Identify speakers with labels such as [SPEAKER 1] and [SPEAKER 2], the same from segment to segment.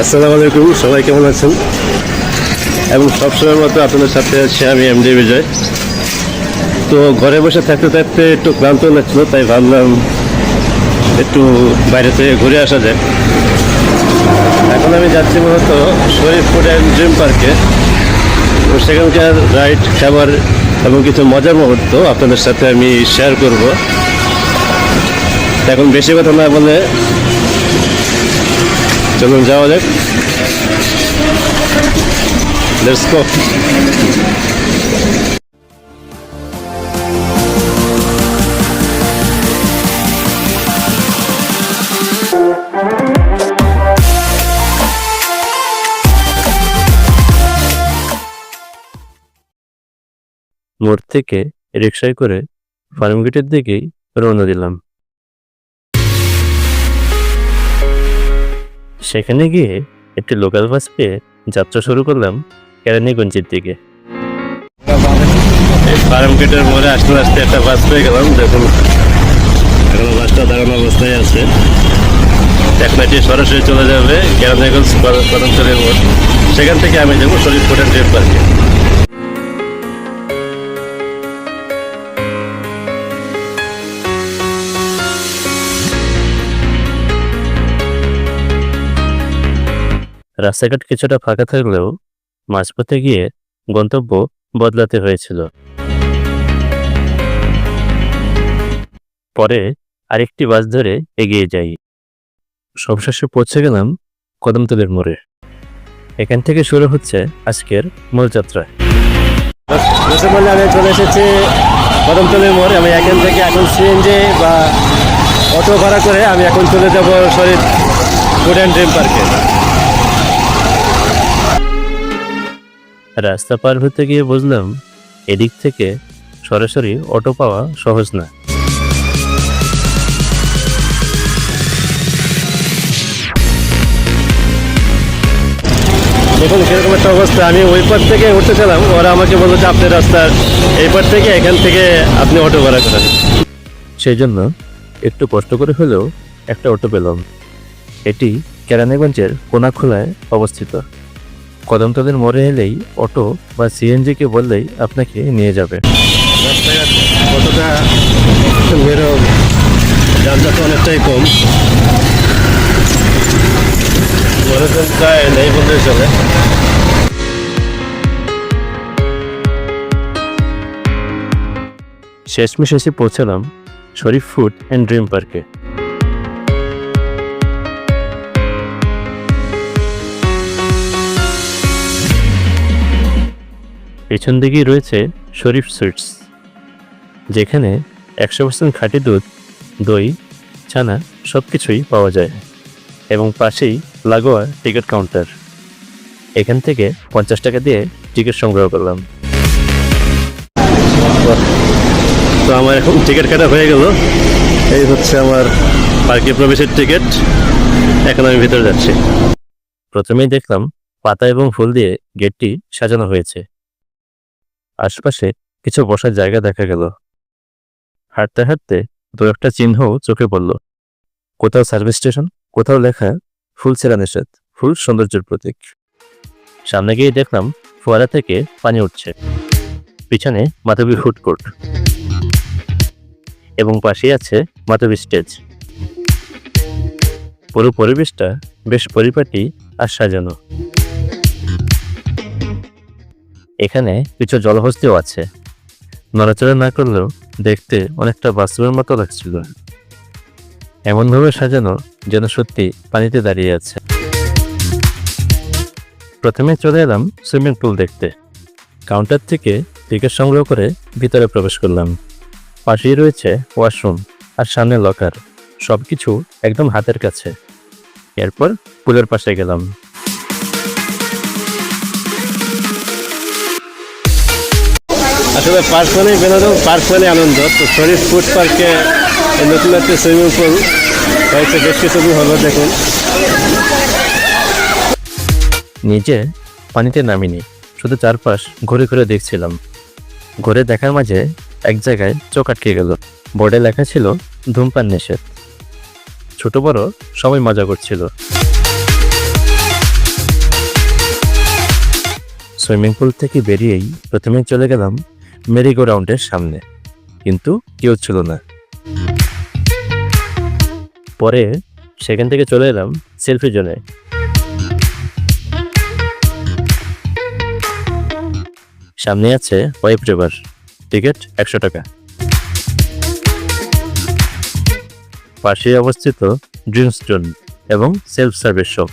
[SPEAKER 1] আসসালামু আলাইকুম, সবাই কেমন আছেন? এবং সবসময়ের মতো আপনাদের সাথে আছি আমি এম এমডি বিজয়। তো ঘরে বসে থাকতে থাকতে একটু ক্লান্ত লাগছিল, তাই ভাবলাম একটু বাইরে থেকে ঘুরে আসা যায় এখন আমি যাচ্ছি মূলত শরীফ ফুড অ্যান্ড ড্রিম পার্কে। তো সেখানকার রাইড, খাবার এবং কিছু মজার মুহূর্ত আপনাদের সাথে আমি শেয়ার করব। এখন বেশি কথা না বলে চলুন যাওয়া যাক। লেটস গো মোড় থেকে রিক্সায় করে ফার্মগেটের দিকেই রওনা দিলাম। সেখানে গিয়ে একটি লোকাল বাস পেয়ে যাত্রা শুরু করলাম কেরানীগঞ্জের দিকে। একটা বাস গেলাম বাসটা দাঁড়ানো অবস্থায় আছে। সরাসরি চলে যাবে মোড়। সেখান থেকে আমি যাব শরীরপুরের ডেট পার্কে রাস্তাঘাট কিছুটা ফাঁকা থাকলেও মাঝপথে গিয়ে গন্তব্য বদলাতে হয়েছিল। পরে আরেকটি বাস ধরে এগিয়ে যাই। সবশেষে পৌঁছে গেলাম কদমতলের মোড়ে। এখান থেকে শুরু হচ্ছে আজকের মূল যাত্রা। আমি চলে এসেছি কদমতলের মোড়ে। আমি এখান থেকে এখন সিএনজি বা অটো ভাড়া করে আমি এখন চলে যাব শরীর ফুড অ্যান্ড ড্রিম পার্কে। রাস্তা পার হতে গিয়ে বুঝলাম এদিক থেকে সরাসরি অটো পাওয়া সহজ না। দেখুন কীরকম একটা অবস্থা। আমি ওই পার থেকে উঠতে উঠতেছিলাম ওরা আমাকে বলল যে আপনি রাস্তার এই পার থেকে এখান থেকে আপনি অটো ভাড়া করেন সেই জন্য একটু কষ্ট করে হলেও একটা অটো পেলাম। এটি কেরানীগঞ্জের কোনাখোলায় অবস্থিত। কদমতলের মোড়ে এলেই অটো বা সিএনজিকে বললেই আপনাকে নিয়ে যাবে। রাস্তাঘাট যানজট অনেকটাই কম। মানুষজন প্রায় নেই বলতে চলে। শেষমেশ এসে পৌঁছালাম শরীফ ফুড অ্যান্ড ড্রিম পার্কে। পেছন দিকেই রয়েছে শরীফ সুইটস, যেখানে একশো পার্সেন্ট খাঁটি দুধ, দই, ছানা সব কিছুই পাওয়া যায় এবং পাশেই লাগোয়া টিকিট কাউন্টার। এখান থেকে পঞ্চাশ টাকা দিয়ে টিকিট সংগ্রহ করলাম। তো আমার এখন টিকিট কাটা হয়ে গেল। এই হচ্ছে আমার পার্কে প্রবেশের টিকিট। এখন আমি ভিতরে যাচ্ছি। প্রথমেই দেখলাম পাতা এবং ফুল দিয়ে গেটটি সাজানো হয়েছে। আশপাশে কিছু বসার জায়গা দেখা গেল। হাঁটতে হাঁটতে দু একটা চিহ্নও চোখে পড়ল। কোথাও সার্ভিস স্টেশন কোথাও লেখা, ফুল ছেঁড়া নিষেধ, ফুল সৌন্দর্যের প্রতীক। সামনে গিয়ে দেখলাম ফোয়ারা থেকে পানি উঠছে। পিছনে মাধবী ফুড কোর্ট এবং পাশেই আছে মাধবী স্টেজ। পুরো পরিবেশটা বেশ পরিপাটি আর সাজানো। এখানে কিছু জলহস্তিও আছে। নড়াচড়া না করলেও দেখতে অনেকটা বাস্তবের মতো লাগছিল। এমনভাবে সাজানো যেন সত্যি পানিতে দাঁড়িয়ে আছে। প্রথমে চলে এলাম সুইমিং পুল দেখতে। কাউন্টার থেকে টিকিট সংগ্রহ করে ভিতরে প্রবেশ করলাম। পাশেই রয়েছে ওয়াশরুম আর সামনে লকার। সবকিছু একদম হাতের কাছে। এরপর পুলের পাশে গেলাম। আসলে পার্ক মানে বিনোদন পার্ক মানে আনন্দ। তো শরীফ ফুড পার্কে নতুন একটা সুইমিং পুল হয়েছে, বেশ কিছুদিন হলো দেখুন। নিজে পানিতে নামিনি, শুধু চারপাশ ঘুরে ঘুরে দেখছিলাম। ঘুরে দেখার মাঝে এক জায়গায় চোখ আটকে গেল। বোর্ডে লেখা ছিল, ধূমপান নিষেধ। ছোট বড় সবাই মজা করছিল। সুইমিং পুল থেকে বেরিয়েই প্রথমে চলে গেলাম মেরিগো রাউন্ডের সামনে, কিন্তু কেউ ছিল না। পরে সেখান থেকে চলে এলাম সেলফি জোনে। সামনে আছে ওয়েব রিভার, টিকিট একশো টাকা। পাশে অবস্থিত ড্রিমস জোন এবং self service shop.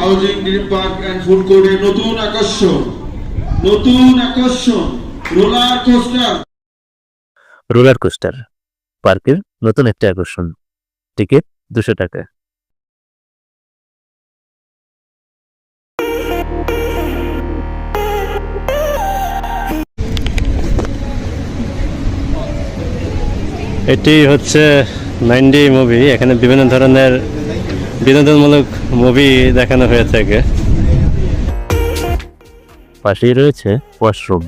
[SPEAKER 2] Housing green park and food কোর্টের নতুন আকর্ষণ নতুন আকর্ষণ রোলার কোস্টার।
[SPEAKER 1] রোলার কোস্টার পার্কের নতুন একটা আকর্ষণ টিকিট দুশো টাকা। এটি হচ্ছে নাইনডি মুভি এখানে বিভিন্ন ধরনের বিনোদনমূলক মুভি দেখানো হয়ে থাকে। পাশেই রয়েছে ওয়াশরুম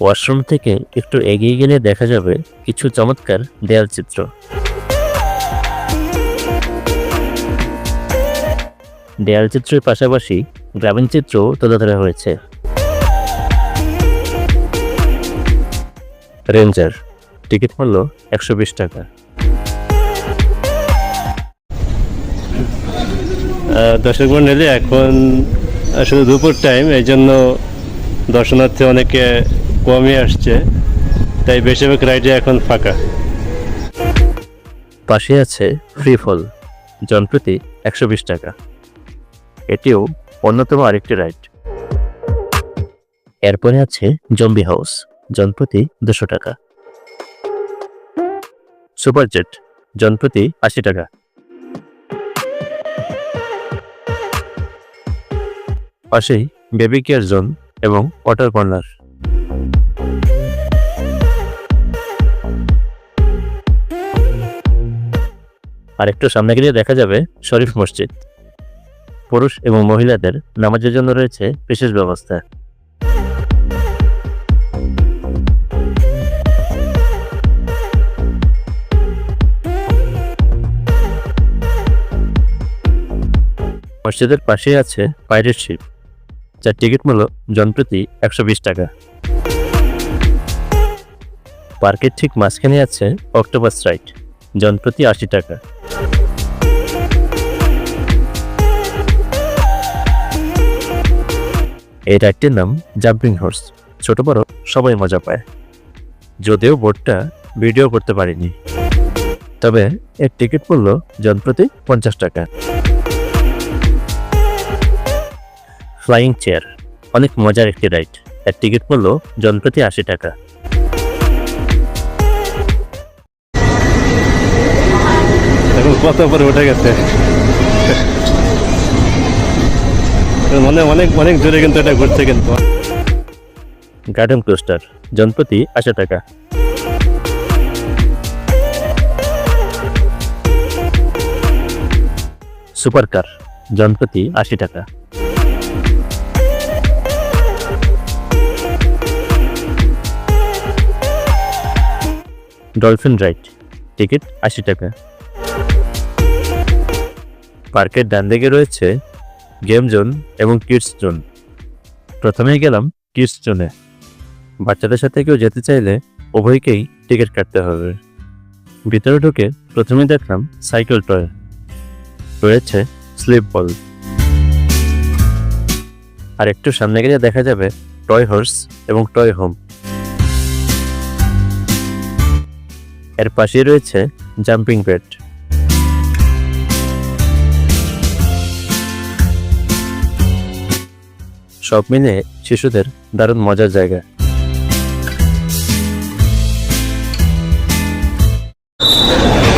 [SPEAKER 1] ওয়াশরুম থেকে একটু এগিয়ে গেলে দেখা যাবে কিছু চমৎকার দেয়াল চিত্র দেয়াল চিত্রের পাশাপাশি গ্রামীণ চিত্রও তুলে ধরা হয়েছে। রেঞ্জার টিকিট মূল্য একশো বিশ টাকা। দর্শক মন্ডলী এখন শুধু দুপুর টাইম এই জন্য দর্শনার্থী অনেকে কমই আসছে, তাই বেশিরভাগ রাইডে এখন ফাঁকা। পাশে আছে ফ্রি ফল জনপ্রতি একশো বিশ টাকা। এটিও অন্যতম আরেকটি রাইড এরপরে আছে জম্বি হাউস জনপ্রতি দুশো টাকা। সুপার জেট জনপ্রতি আশি টাকা। পাশেই বেবি কেয়ার জোন এবং ওয়াটার কর্নার। আর একটু সামনে গেলে দেখা যাবে শরীফ মসজিদ। পুরুষ এবং মহিলাদের নামাজের জন্য রয়েছে বিশেষ ব্যবস্থা। মসজিদের পাশেই আছে পাইরেট শিপ যার টিকিট মূল্য জনপ্রতি একশো বিশ টাকা। পার্কের ঠিক মাঝখানে আছে অক্টোপাস রাইড জনপ্রতি আশি টাকা। এই রাইডটির নাম জাম্পিং হর্স, ছোট বড় সবাই মজা পায়। যদিও বোর্ডটা ভিডিও করতে পারিনি। তবে এর টিকিট মূল্য জনপ্রতি পঞ্চাশ টাকা। Flying chair. অনেক মজার একটি রাইড। এর টিকিট মূল্য জনপ্রতি আশি টাকা। এখন কত উপরে উঠে গেছে? মনে অনেক অনেক জোরে কিন্তু এটা ঘুরছে কিন্তু। গার্ডেন কোস্টার জনপ্রতি আশি টাকা। সুপার কার জনপ্রতি আশি টাকা। ডলফিন রাইড টিকিট আশি টাকা। পার্কের ডান দিকে রয়েছে গেম জোন এবং কিডস জোন। প্রথমেই গেলাম কিডস জোনে। বাচ্চাদের সাথে কেউ যেতে চাইলে উভয়কেই টিকিট কাটতে হবে। ভিতরে ঢুকে প্রথমেই দেখলাম সাইকেল টয়। রয়েছে স্লিপ বল। আর একটু সামনে গেলে দেখা যাবে টয় হর্স এবং টয় হোম। এর পাশেই রয়েছে জাম্পিং বেড। সব মিলে শিশুদের দারুণ মজার জায়গা।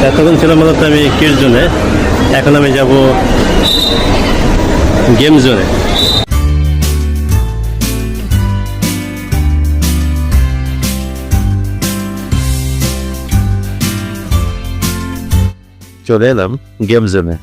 [SPEAKER 1] এতক্ষণ ছিল মূলত আমি কিড জোনে এখন আমি যাব গেম জোনে চলে এলাম গেম জোনে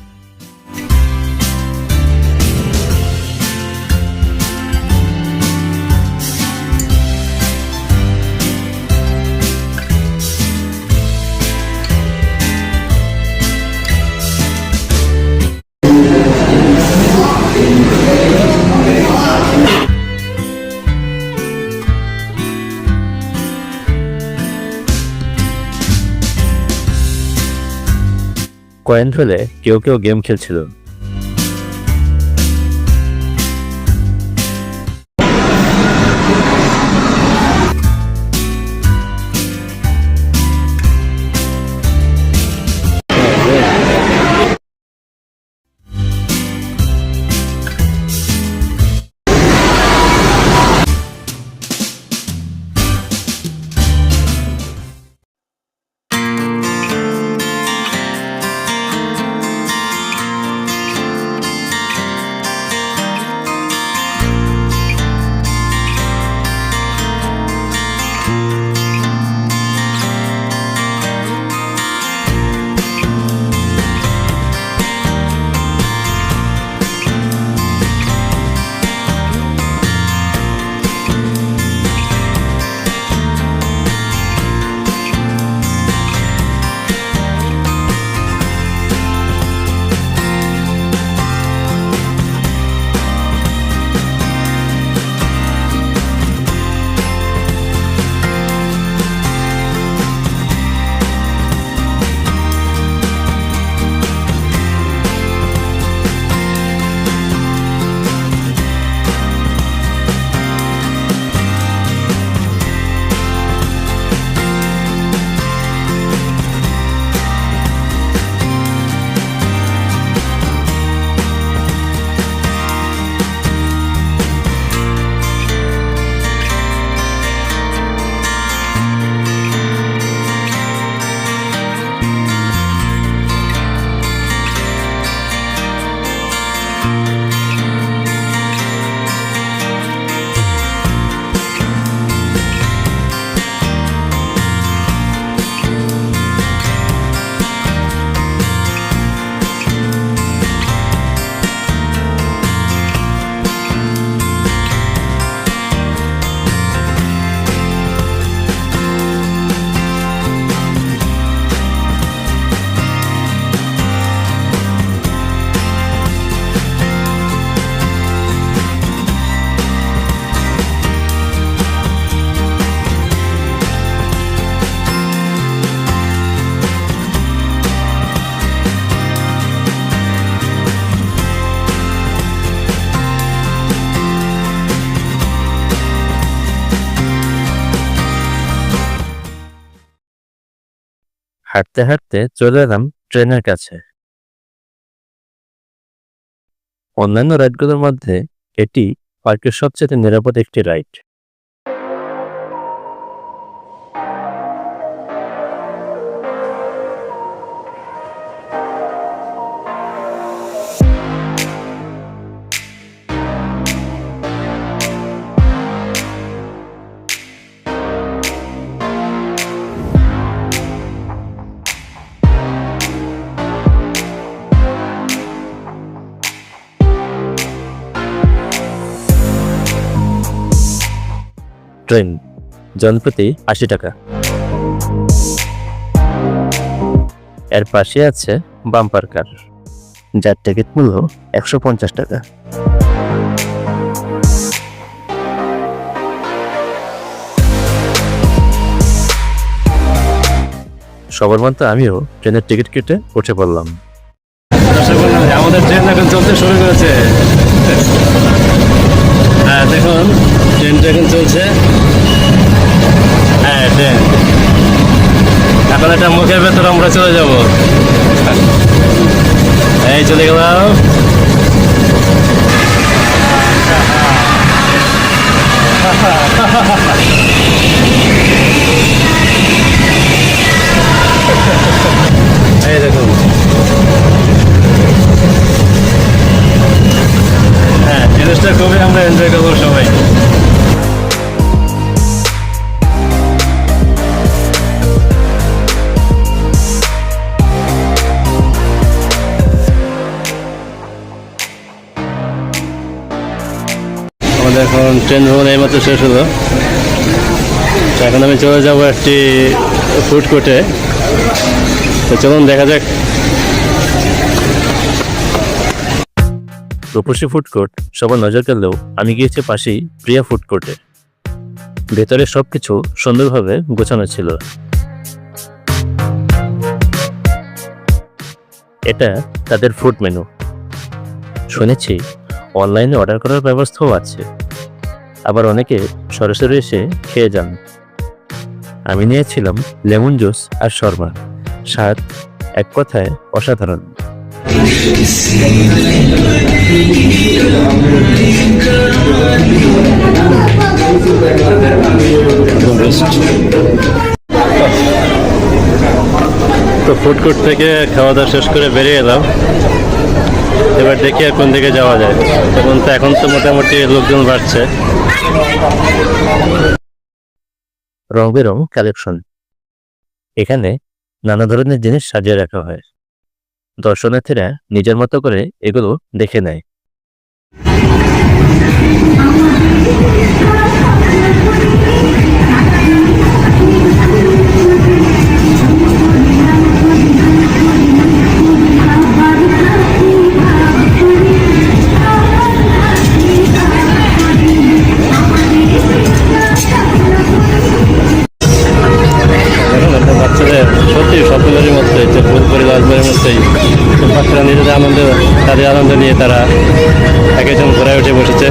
[SPEAKER 1] কয়েন ফেলে কেউ কেউ গেম খেলছিল। হাঁটতে হাঁটতে চলে এলাম ট্রেনের কাছে। অন্যান্য রাইডগুলোর মধ্যে এটি পার্কের সবচেয়ে নিরাপদ একটি রাইড। ট্রেন, জনপ্রতি আশি টাকা। এর পাশে আছে বাম্পার কার, যার টিকিট মূল্য একশো পঞ্চাশ টাকা। সবার মতো আমিও ট্রেনের টিকিট কেটে উঠে পড়লাম। আমাদের ট্রেন এখন চলতে শুরু করেছে। দেখুন। ট্রেনটা এখন চলছে। হ্যাঁ ট্রেন এখন একটা মুখের ভেতর আমরা চলে যাব। এই চলে গেলাম। এই দেখুন। জিনিসটা খুবই আমরা এনজয় করব সবাই। আমাদের এখন ট্রেন ভ্রমণ এইমাত্র শেষ হলো। এখন আমি চলে যাব একটি ফুড কোর্টে তো চলুন দেখা যাক রূপসী ফুড কোর্ট সবার নজর কাড়লেও আমি গিয়েছি পাশেই প্রিয়া ফুড কোর্টে ভেতরে সবকিছু সুন্দরভাবে গোছানো ছিল। এটা তাদের ফুড মেনু শুনেছি অনলাইনে অর্ডার করার ব্যবস্থাও আছে। আবার অনেকে সরাসরি এসে খেয়ে যান। আমি নিয়েছিলাম লেমন জুস আর শর্মা। স্বাদ এক কথায় অসাধারণ। তো ফুড কোর্ট থেকে খাওয়া দাওয়া শেষ করে বেরিয়ে এলাম। এবার দেখি আর কোন দিকে যাওয়া যায়। তখন তো এখন তো মোটামুটি লোকজন বাড়ছে। রং বেরং কালেকশন। এখানে নানা ধরনের জিনিস সাজিয়ে রাখা হয়। দর্শনার্থীরা নিজের মতো করে এগুলো দেখে নেয়। সত্যি স্বপ্নবাড়ির মধ্যে যে ফুলপুরি রাজবাড়ির মধ্যেই বাচ্চারা নিজেদের আনন্দ, তাদের আনন্দ নিয়ে তারা এক একজন ঘোরায় উঠে বসেছে।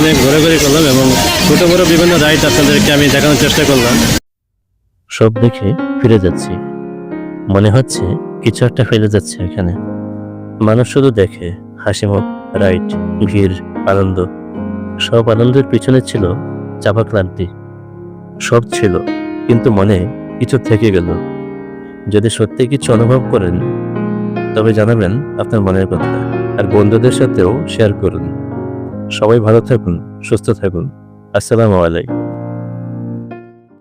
[SPEAKER 1] অনেক ঘোরাঘুরি করলাম এবং ছোট বড় বিভিন্ন রাইড আপনাদেরকে আমি দেখানোর চেষ্টা করলাম। সব দেখে ফিরে যাচ্ছি। মনে হচ্ছে কিছু একটা ফেলে যাচ্ছে এখানে। মানুষ শুধু দেখে হাসি মুখ রাইড ভিড়, আনন্দ। সব আনন্দের পিছনে ছিল চাপা ক্লান্তি। সব ছিল, কিন্তু মনে কিছু থেকে গেল। যদি সত্যি কিছু অনুভব করেন, তবে জানাবেন আপনার মনের কথা। আর বন্ধুদের সাথেও শেয়ার করুন। সবাই ভালো থাকুন, সুস্থ থাকুন। আসসালামু আলাইকুম।